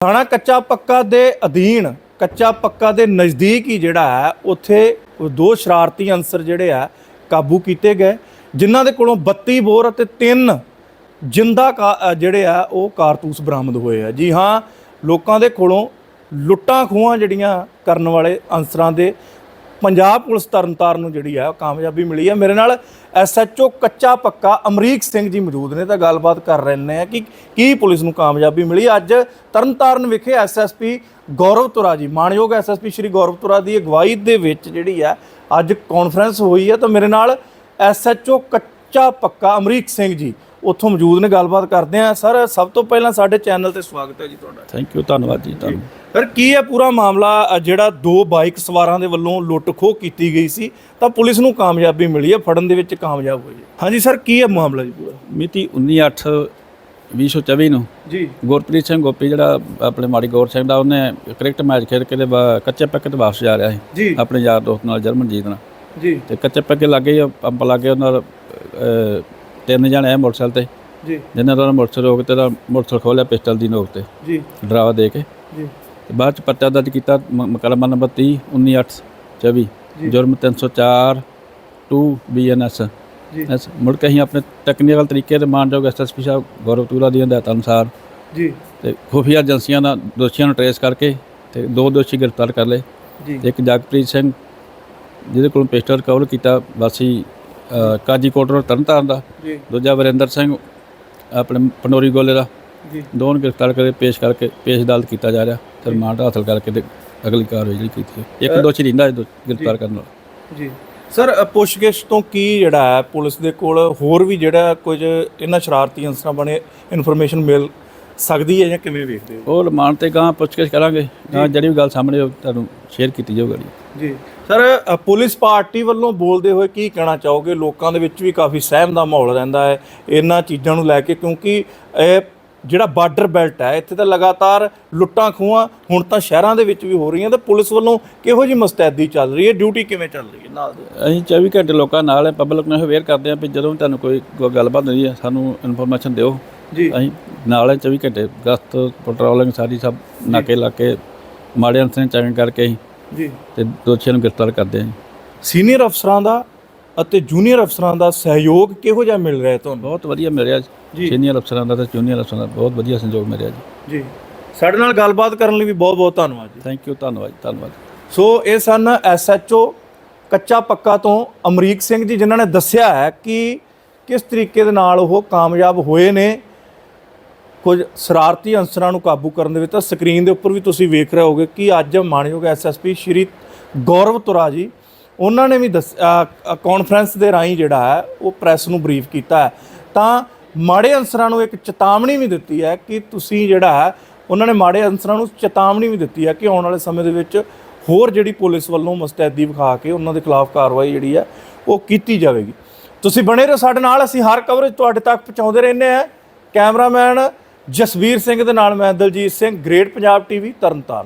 ਥਾਣਾ ਕੱਚਾ ਪੱਕਾ ਦੇ ਅਧੀਨ, ਕੱਚਾ ਪੱਕਾ ਦੇ ਨਜ਼ਦੀਕ ਹੀ ਜਿਹੜਾ ਹੈ, ਉੱਥੇ ਦੋ ਸ਼ਰਾਰਤੀ ਅਨਸਰ ਜਿਹੜੇ ਆ ਕਾਬੂ ਕੀਤੇ ਗਏ, ਜਿਨ੍ਹਾਂ ਦੇ ਕੋਲੋਂ 32 ਬੋਰ ਅਤੇ 3 ਜਿੰਦਾ ਕਾ- ਜਿਹੜੇ ਆ ਉਹ ਕਾਰਤੂਸ ਬਰਾਮਦ ਹੋਏ ਆ ਜੀ ਹਾਂ, ਲੋਕਾਂ ਦੇ ਕੋਲੋਂ ਲੁੱਟਾਂ ਖੋਹਾਂ ਜਿਹੜੀਆਂ ਕਰਨ ਵਾਲੇ ਅਨਸਰਾਂ ਦੇ ਪੰਜਾਬ ਪੁਲਿਸ ਤਰਨਤਾਰਨ ਨੂੰ ਜਿਹੜੀ ਹੈ ਉਹ ਕਾਮਯਾਬੀ ਮਿਲੀ ਹੈ ਮੇਰੇ ਨਾਲ ਐਸਐਚਓ ਕੱਚਾ ਪੱਕਾ ਅਮਰੀਕ ਸਿੰਘ ਜੀ ਮੌਜੂਦ ਨੇ, ਤਾਂ ਗੱਲਬਾਤ ਕਰ ਰਹੇ ਨੇ ਕਿ ਕੀ ਪੁਲਿਸ ਨੂੰ ਕਾਮਯਾਬੀ ਮਿਲੀ। ਅੱਜ ਤਰਨਤਾਰਨ ਵਿਖੇ ਐਸਐਸਪੀ ਗੌਰਵ ਤੁਰਾ ਜੀ ਮਾਨਯੋਗ ਐਸਐਸਪੀ ਸ਼੍ਰੀ ਗੌਰਵ ਤੁਰਾ ਦੀ ਅਗਵਾਈ ਦੇ ਵਿੱਚ ਜਿਹੜੀ ਹੈ ਅੱਜ ਕਾਨਫਰੰਸ ਹੋਈ ਹੈ ਤਾਂ ਮੇਰੇ ਨਾਲ ਐਸਐਚਓ ਕੱਚਾ ਪੱਕਾ ਅਮਰੀਕ ਸਿੰਘ ਜੀ ਉੱਥੋਂ ਮੌਜੂਦ ਨੇ ਗੱਲਬਾਤ ਕਰਦੇ ਆ ਸਰ ਸਭ ਤੋਂ ਪਹਿਲਾਂ ਸਾਡੇ ਚੈਨਲ ਤੇ ਸਵਾਗਤ ਹੈ ਜੀ ਤੁਹਾਡਾ। ਥੈਂਕ ਯੂ ਧੰਨਵਾਦ ਜੀ ਤੁਹਾਨੂੰ ਸਰ ਕੀ ਹੈ ਪੂਰਾ ਮਾਮਲਾ ਜਿਹੜਾ ਦੋ ਬਾਈਕ ਸਵਾਰਾਂ ਦੇ ਵੱਲੋਂ ਲੁੱਟ ਖੋਹ ਕੀਤੀ ਗਈ ਸੀ ਤਾਂ ਪੁਲਿਸ ਨੂੰ ਕਾਮਯਾਬੀ ਮਿਲੀ ਹੈ ਫੜਨ ਦੇ ਵਿੱਚ ਕਾਮਯਾਬ ਹੋਈ ਹੈ? ਹਾਂਜੀ ਸਰ ਕੀ ਹੈ ਮਾਮਲਾ ਜੀ ਪੂਰਾ? ਮਿਤੀ 19/8/2024 ਨੂੰ ਜੀ। ਗੁਰਪ੍ਰੀਤ ਸਿੰਘ ਗੋਪੀ ਜਿਹੜਾ ਆਪਣੇ ਮਾੜੀ ਗੌਰ ਸਿੰਘ ਦਾ ਉਹਨੇ ਕ੍ਰਿਕਟ ਮੈਚ ਖੇਡ ਕੇ ਤੇ ਕੱਚੇ ਪੱਕੇ ਤੇ ਵਾਪਸ ਜਾ ਰਿਹਾ ਸੀ। ਆਪਣੇ ਯਾਰ ਦੋਸਤ ਨਾਲ ਜਰਮਨਜੀਤ ਨਾਲ। ਜੀ। ਤੇ ਕੱਚੇ ਪੱਕੇ ਲੱਗੇ ਪੰਪ ਲੱਗੇ ਉਹਨਾਂ ਤਿੰਨ ਜਣੇ ਆਏ ਮੋਟਰਸਾਈਕਲ ਤੇ। ਜੀ। ਜਿਨ੍ਹਾਂ ਦਾ ਮੋਟਰਸਾਈਕਲ ਰੋਕ ਤੇ ਦਾ ਮੋਟਰਸਾਈਕਲ ਖੋਲਿਆ ਪਿਸਟਲ ਦੀ ਨੋਕ ਤੇ। ਜੀ। ਡਰਾਵਾ ਦੇ ਕੇ। ਜੀ। ਤੇ ਬਾਅਦ ਚ ਪਰਚਾ ਦਰਜ ਕੀਤਾ ਮੁਕੱਦਮਾ ਨੰਬਰ 30 19/8/24 ਜੁਰਮ 304 2 ਬੀਐਨਐਸ ਜੀ। ਐਸ ਮੁੜ ਕੇ ਅਸੀਂ ਆਪਣੇ ਟੈਕਨੀਕਲ ਤਰੀਕੇ ਤੇ ਮਾਨਯੋਗ ਐਸਐਸਪੀ ਸਾਹਿਬ ਗੌਰਵ ਤੂਲਾ ਦੀ ਹਦਾਇਤਾਂ ਅਨੁਸਾਰ ਜੀ। ਤੇ ਖੁਫੀਆ ਏਜੰਸੀਆਂ ਦਾ ਦੋਸ਼ੀਆਂ ਨੂੰ ਟਰੇਸ ਕਰਕੇ ਤੇ ਦੋ ਦੋਸ਼ੀ ਗ੍ਰਿਫਤਾਰ ਕਰ ਲਏ। ਜੀ। ਇੱਕ ਜਗਪ੍ਰੀਤ ਸਿੰਘ ਜਿਹਦੇ ਕੋਲੋਂ ਪਿਸਟਲ ਰਿਕਵਰ ਕੀਤਾ ਵਾਸੀ ਕਾਜੀ ਕੋਟਰ ਤਰਨਤਾਰਨ ਦਾ ਜੀ। ਦੂਜਾ ਵਰਿੰਦਰ ਸਿੰਘ ਆਪਣੇ ਪੰਡੋਰੀ ਗੋਲੇ ਦਾ। ਜੀ। ਦੋਨੋਂ ਗ੍ਰਿਫਤਾਰ ਕਰਕੇ ਪੇਸ਼ ਕਰਕੇ ਪੇਸ਼ ਅਦਾਲਤ ਕੀਤਾ ਜਾ ਰਿਹਾ ਤੇ ਰਿਮਾਂਡ ਹਾਸਲ ਕਰਕੇ ਤੇ ਅਗਲੀ ਕਾਰਵਾਈ ਜਿਹੜੀ ਕੀਤੀ ਹੈ। ਇੱਕ ਦੋਸ਼ੀ ਰਹਿੰਦਾ ਗ੍ਰਿਫਤਾਰ ਕਰਨ ਵਾਲਾ। ਜੀ। ਸਰ ਪੁੱਛਗਿੱਛ ਤੋਂ ਕੀ ਜਿਹੜਾ ਹੈ ਪੁਲਿਸ ਦੇ ਕੋਲ ਹੋਰ ਵੀ ਜਿਹੜਾ ਕੁਝ ਇਹਨਾਂ ਸ਼ਰਾਰਤੀ ਅੰਸਰਾਂ ਬਣੇ ਇਨਫੋਰਮੇਸ਼ਨ ਮਿਲ ਸਕਦੀ ਹੈ ਜਾਂ ਕਿਵੇਂ ਵੇਖਦੇ ਹੋ? ਉਹ ਰਿਮਾਂਡ ਤੇ ਗਾਂ ਪੁੱਛਗਿੱਛ ਕਰਾਂਗੇ ਜਿਹੜੀ ਵੀ ਗੱਲ ਸਾਹਮਣੇ ਤੁਹਾਨੂੰ ਸ਼ੇਅਰ ਕੀਤੀ ਜਾਊਗੀ ਜੀ। ਸਰ ਅ, ਪੁਲਿਸ ਪਾਰਟੀ ਵੱਲੋਂ ਬੋਲਦੇ ਹੋਏ ਕੀ ਕਹਿਣਾ ਚਾਹੋਗੇ? ਲੋਕਾਂ ਦੇ ਵਿੱਚ ਵੀ ਕਾਫੀ ਸਹਿਮ ਦਾ ਮਾਹੌਲ ਰਹਿੰਦਾ ਹੈ ਇਹਨਾਂ ਚੀਜ਼ਾਂ ਨੂੰ ਲੈ ਕੇ ਕਿਉਂਕਿ ਇਹ ਜਿਹੜਾ ਬਾਰਡਰ ਬੈਲਟ ਹੈ ਇੱਥੇ ਤਾਂ ਲਗਾਤਾਰ ਲੁੱਟਾਂ ਖੋਹਾਂ ਹੁਣ ਤਾਂ ਸ਼ਹਿਰਾਂ ਦੇ ਵਿੱਚ ਵੀ ਹੋ ਰਹੀਆਂ ਤੇ ਪੁਲਿਸ ਵੱਲੋਂ ਕਿਹੋ ਜੀ ਮਸਤੈਦੀ ਚੱਲ ਰਹੀ ਹੈ? ਡਿਊਟੀ ਕਿਵੇਂ ਚੱਲ ਰਹੀ ਹੈ? ਨਾਲ ਦੇ ਅਸੀਂ 24 ਘੰਟੇ ਲੋਕਾਂ ਨਾਲ ਹੈ ਪਬਲਿਕ ਨੂੰ ਅਵੇਅਰ ਕਰਦੇ ਹਾਂ ਵੀ ਜਦੋਂ ਵੀ ਤੁਹਾਨੂੰ ਕੋਈ ਕੋਈ ਗੱਲਬਾਤ ਹੁੰਦੀ ਹੈ ਸਾਨੂੰ ਇਨਫੋਰਮੇਸ਼ਨ ਦਿਓ। ਜੀ। ਅਸੀਂ ਨਾਲ ਹੈ 24 ਘੰਟੇ ਗਸਤ ਪੈਟਰੋਲਿੰਗ ਸਾਰੀ ਸਭ ਨਾਕੇ ਲਾ ਕੇ ਮਾੜੇ ਅੰਸਰਾਂ ਚੈਕਿੰਗ ਕਰਕੇ ਅਸੀਂ ਜੀ। ਤੇ ਦੋਸ਼ੀਆਂ ਨੂੰ ਗ੍ਰਿਫਤਾਰ ਕਰਦੇ ਹਾਂ ਸੀਨੀਅਰ ਅਫਸਰਾਂ ਦਾ ਅਤੇ ਜੂਨੀਅਰ ਅਫਸਰਾਂ ਦਾ ਸਹਿਯੋਗ ਕਿਹੋ ਜਿਹਾ ਮਿਲ ਰਿਹਾ ਹੈ ਤੁਹਾਨੂੰ? ਬਹੁਤ ਵਧੀਆ ਮਿਲਿਆ ਜੀ। ਸੀਨੀਅਰ ਅਫਸਰਾਂ ਦਾ ਤੇ ਜੂਨੀਅਰ ਅਫਸਰਾਂ ਦਾ ਬਹੁਤ ਵਧੀਆ ਸੰਯੋਗ ਮਿਲਿਆ ਜੀ। ਜੀ। ਸਾਡੇ ਨਾਲ ਗੱਲਬਾਤ ਕਰਨ ਲਈ ਵੀ ਬਹੁਤ ਬਹੁਤ ਧੰਨਵਾਦ ਜੀ। ਥੈਂਕ ਯੂ ਧੰਨਵਾਦ ਧੰਨਵਾਦ। ਸੋ ਇਹ ਸਨ ਐਸਐਚਓ ਕੱਚਾ ਪੱਕਾ ਤੋਂ ਅਮਰੀਕ ਸਿੰਘ ਜੀ ਜਿਨ੍ਹਾਂ ਨੇ ਦੱਸਿਆ ਹੈ ਕਿ ਕਿਸ ਤਰੀਕੇ ਦੇ ਨਾਲ ਉਹ ਕਾਮਯਾਬ ਹੋਏ ਨੇ ਕੁਝ ਸ਼ਰਾਰਤੀ ਅੰਸਰਾਂ ਨੂੰ ਕਾਬੂ ਕਰਨ ਦੇ ਵਿੱਚ, ਤਾਂ ਸਕਰੀਨ ਦੇ ਉੱਪਰ ਵੀ ਤੁਸੀਂ ਵੇਖ ਰਹੇ ਹੋਗੇ ਕਿ ਅੱਜ ਮਾਨਯੋਗ ਐਸਐਸਪੀ ਸ਼੍ਰੀ ਗੌਰਵ ਤੁਰਾ ਜੀ, ਉਹਨਾਂ ਨੇ ਵੀ ਦੱਸ ਕਾਨਫਰੰਸ ਦੇ ਰਾਹੀਂ ਜਿਹੜਾ ਹੈ, ਉਹ ਪ੍ਰੈਸ ਨੂੰ ਬਰੀਫ ਕੀਤਾ ਹੈ। ਤਾਂ ਮਾੜੇ ਅੰਸਰਾਂ ਨੂੰ ਇੱਕ ਚੇਤਾਵਨੀ ਵੀ ਦਿੱਤੀ ਹੈ ਕਿ ਤੁਸੀਂ ਜਿਹੜਾ ਹੈ, ਉਹਨਾਂ ਨੇ ਮਾੜੇ ਅੰਸਰਾਂ ਨੂੰ ਚੇਤਾਵਨੀ ਵੀ ਦਿੱਤੀ ਹੈ ਕਿ ਆਉਣ ਵਾਲੇ ਸਮੇਂ ਦੇ ਵਿੱਚ ਹੋਰ ਜਿਹੜੀ ਪੁਲਿਸ ਵੱਲੋਂ ਮੁਸਤੈਦੀ ਵਿਖਾ ਕੇ ਉਹਨਾਂ ਦੇ ਖਿਲਾਫ ਕਾਰਵਾਈ ਜਿਹੜੀ ਹੈ, ਉਹ ਕੀਤੀ ਜਾਵੇਗੀ। ਤੁਸੀਂ ਬਣੇ ਰਹੋ ਸਾਡੇ ਨਾਲ, ਅਸੀਂ ਹਰ ਕਵਰੇਜ ਤੁਹਾਡੇ ਤੱਕ ਪਹੁੰਚਾਉਂਦੇ ਰਹਿੰਦੇ ਆ ਕੈਮਰਾਮੈਨ ਜਸਵੀਰ ਸਿੰਘ ਦੇ ਨਾਲ ਮੈਂ ਦਲਜੀਤ ਸਿੰਘ ਗ੍ਰੇਟ ਪੰਜਾਬ ਟੀਵੀ ਤਰਨਤਾਰਨ।